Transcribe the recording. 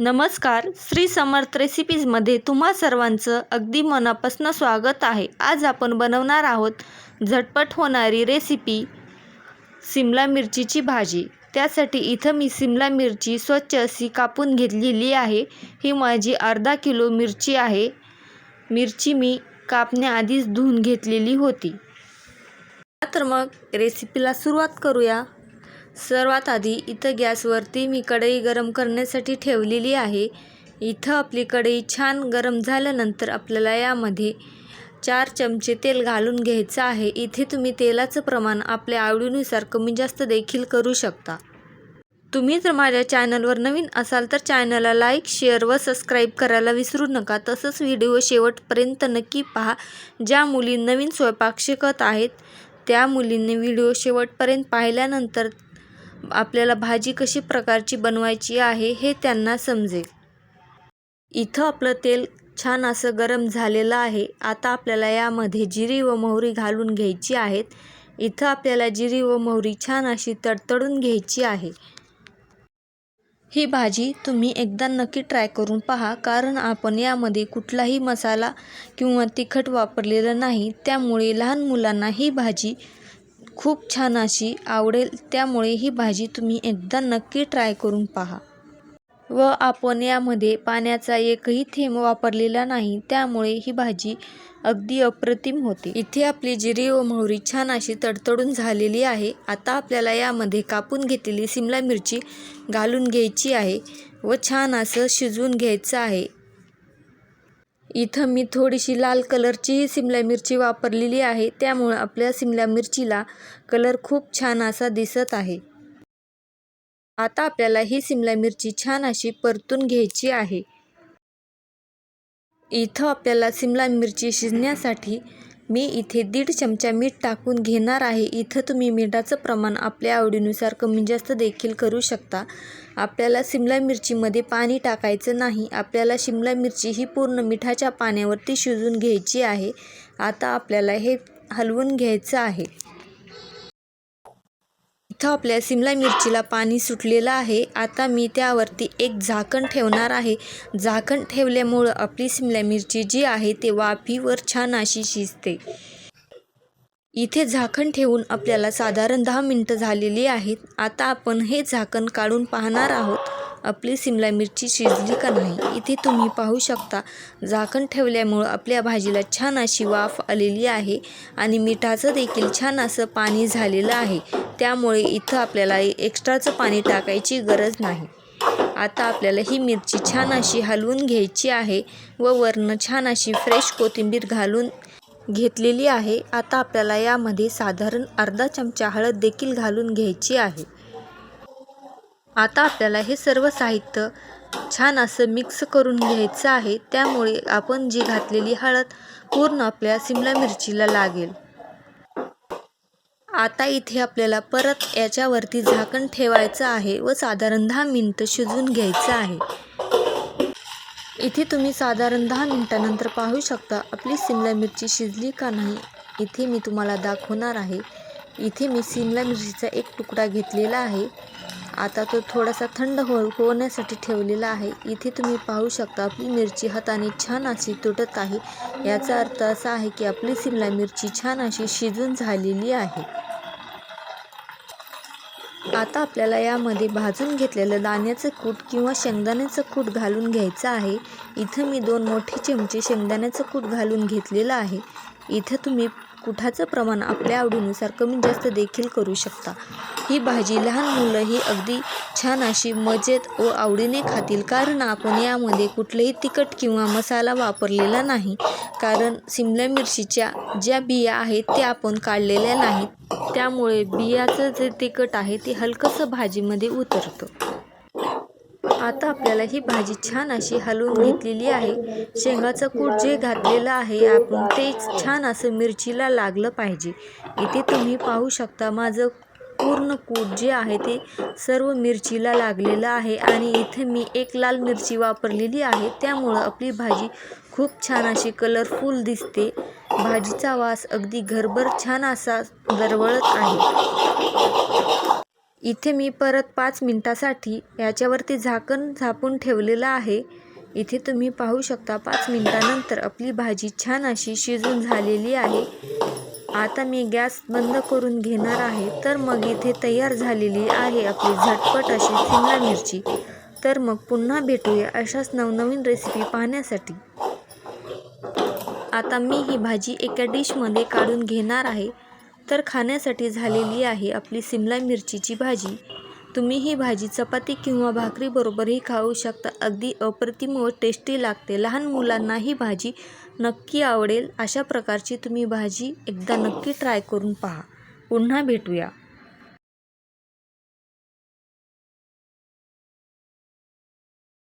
नमस्कार. श्री समर्थ रेसिपीजमध्ये तुम्हा सर्वांचं अगदी मनापासून स्वागत आहे. आज आपण बनवणार आहोत झटपट होणारी रेसिपी सिमला मिरचीची भाजी. त्यासाठी इथं मी सिमला मिरची स्वच्छ अशी कापून घेतलेली आहे. ही माझी अर्धा किलो मिरची आहे. मिरची मी कापण्याआधीच धुवून घेतलेली होती. तर मग रेसिपीला सुरुवात करूया. सर्वात आधी इथं गॅसवरती मी कढई गरम करण्यासाठी ठेवलेली आहे. इथं आपली कढई छान गरम झाल्यानंतर आपल्याला यामध्ये चार चमचे तेल घालून घ्यायचं आहे. इथे तुम्ही तेलाचं प्रमाण आपल्या आवडीनुसार कमी जास्त देखील करू शकता. तुम्ही जर माझ्या चॅनलवर नवीन असाल तर चॅनलला लाईक शेअर व सबस्क्राईब करायला विसरू नका. तसंच व्हिडिओ शेवटपर्यंत नक्की पहा. ज्या मुली नवीन स्वयंपाक शिकत आहेत त्या मुलींनी व्हिडिओ शेवटपर्यंत पाहिल्यानंतर आपल्याला भाजी कशी प्रकारची बनवायची आहे हे त्यांना समजेल. इथं आपलं तेल छान असं गरम झालेलं आहे. आता आपल्याला यामध्ये जिरी व मोहरी घालून घ्यायची आहेत. इथं आपल्याला जिरी व मोहरी छान अशी तडतडून घ्यायची आहे. ही भाजी तुम्ही एकदा नक्की ट्राय करून पहा कारण आपण यामध्ये कुठलाही मसाला किंवा तिखट वापरलेलं नाही. त्यामुळे लहान मुलांना ही भाजी खूप छान अशी आवडेल त्यामुळे ही भाजी तुम्ही एकदा नक्की ट्राय करून पहा. व आपण यामध्ये पाण्याचा एकही थेंब वापरलेला नाही त्यामुळे ही भाजी अगदी अप्रतिम होते. इथे आपली जिरी व मोहरी छान अशी तडतडून झालेली आहे. आता आपल्याला यामध्ये कापून घेतलेली सिमला मिरची घालून घ्यायची आहे व छान असं शिजवून घ्यायचं आहे. इथं मी थोडीशी लाल कलरचीही सिमला मिरची वापरलेली आहे. त्यामुळं आपल्या सिमला मिरचीला कलर खूप छान असा दिसत आहे. आता आपल्याला ही सिमला मिरची छान अशी परतून घ्यायची आहे. इथं आपल्याला सिमला मिरची शिजण्यासाठी मी इथे दीड चमचा मीठ टाकून घेणार आहे. इथं तुम्ही मिठाचं प्रमाण आपल्या आवडीनुसार कमी जास्त देखील करू शकता. आपल्याला सिमला मिरचीमध्ये पाणी टाकायचं नाही. आपल्याला शिमला मिरची ही पूर्ण मिठाच्या पाण्यावरती शिजून घ्यायची आहे. आता आपल्याला हे हलवून घ्यायचं आहे. इथं आपल्या सिमला मिरचीला पाणी सुटलेलं आहे. आता मी त्यावरती एक झाकण ठेवणार आहे. झाकण ठेवल्यामुळं आपली सिमला मिरची जी आहे ते वाफीवर छान अशी शिजते. इथे झाकण ठेवून आपल्याला साधारण दहा मिनटं झालेली आहेत. आता आपण हे झाकण काढून पाहणार आहोत आपली सिमला मिरची शिजली का नाही. इथे तुम्ही पाहू शकता झाकण ठेवल्यामुळं आपल्या भाजीला छान अशी वाफ आलेली आहे आणि मिठाचं देखील छान असं पाणी झालेलं आहे. त्यामुळे इथं आपल्याला एक्स्ट्राचं पाणी टाकायची गरज नाही. आता आपल्याला ही मिरची छान अशी हलवून घ्यायची आहे व वरनं छान अशी फ्रेश कोथिंबीर घालून घेतलेली आहे. आता आपल्याला यामध्ये साधारण अर्धा चमचा हळद देखील घालून घ्यायची आहे. आता आपल्याला हे सर्व साहित्य छान असं मिक्स करून घ्यायचं आहे. त्यामुळे आपण जी घातलेली हळद पूर्ण आपल्या सिमला मिरचीला लागेल. आता इथे आपल्याला परत याच्यावरती झाकण ठेवायचं आहे व साधारण दहा मिनटं शिजून घ्यायचं आहे. इथे तुम्ही साधारण दहा मिनटानंतर पाहू शकता आपली सिमला मिरची शिजली का नाही. इथे मी तुम्हाला दाखवणार आहे. इथे मी सिमला मिरचीचा एक तुकडा घेतलेला आहे. आता तो थोडासा थंड हो होण्यासाठी ठेवलेला आहे. इथे तुम्ही पाहू शकता आपली मिरची हाताने छान अशी तुटत आहे. याचा अर्थ असा आहे की आपली सिमला मिरची छान अशी शिजून झालेली आहे. आता आपल्याला यामध्ये भाजून घेतलेलं दाण्याचं कूट किंवा शेंगदाण्याचं कूट घालून घ्यायचं आहे. इथं मी दोन मोठे चमचे शेंगदाण्याचं कूट घालून घेतलेलं आहे. इथं तुम्ही कुठाचं प्रमाण आपल्या आवडीनुसार कमी जास्त देखील करू शकता. ही भाजी लहान मुलं ही अगदी छान अशी मजेत व आवडीने खातील कारण आपण यामध्ये कुठलंही तिखट किंवा मसाला वापरलेला नाही. कारण सिमला मिरचीच्या ज्या बिया आहेत त्या आपण काढलेल्या नाहीत. त्यामुळे बियाचं जे तिखट आहे ते हलकंसं भाजीमध्ये उतरतं. आता आपल्याला ही भाजी छान अशी हलवून घेतलेली आहे. शेंगाचं कूट जे घातलेलं आहे आपण ते छान असं मिरचीला लागलं पाहिजे. इथे तुम्ही पाहू शकता माझं पूर्ण कूट जे आहे ते सर्व मिरचीला लागलेलं आहे आणि इथे मी एक लाल मिरची वापरलेली आहे. त्यामुळं आपली भाजी खूप छान अशी कलरफुल दिसते. भाजीचा वास अगदी घरभर छान असा दरवळत आहे. इथे मी परत पाच मिनटासाठी याच्यावरती झाकण झापून ठेवलेलं आहे. इथे तुम्ही पाहू शकता पाच मिनटानंतर आपली भाजी छान अशी शिजून झालेली आहे. आता मी गॅस बंद करून घेणार आहे तर मग इथे तयार झालेली आहे आपली झटपट अशी शिमला मिरची. तर मग पुन्हा भेटूया अशाच नवनवीन रेसिपी पाहण्यासाठी. आता मी ही भाजी एका डिशमध्ये काढून घेणार आहे. तर खाण्यासाठी झालेली आहे आपली सिमला मिरचीची भाजी. तुम्ही ही भाजी चपाती किंवा भाकरीबरोबरही खाऊ शकता. अगदी अप्रतिम व टेस्टी लागते. लहान मुलांना ही भाजी नक्की आवडेल अशा प्रकारची तुम्ही भाजी एकदा नक्की ट्राय करून पहा. पुन्हा भेटूया.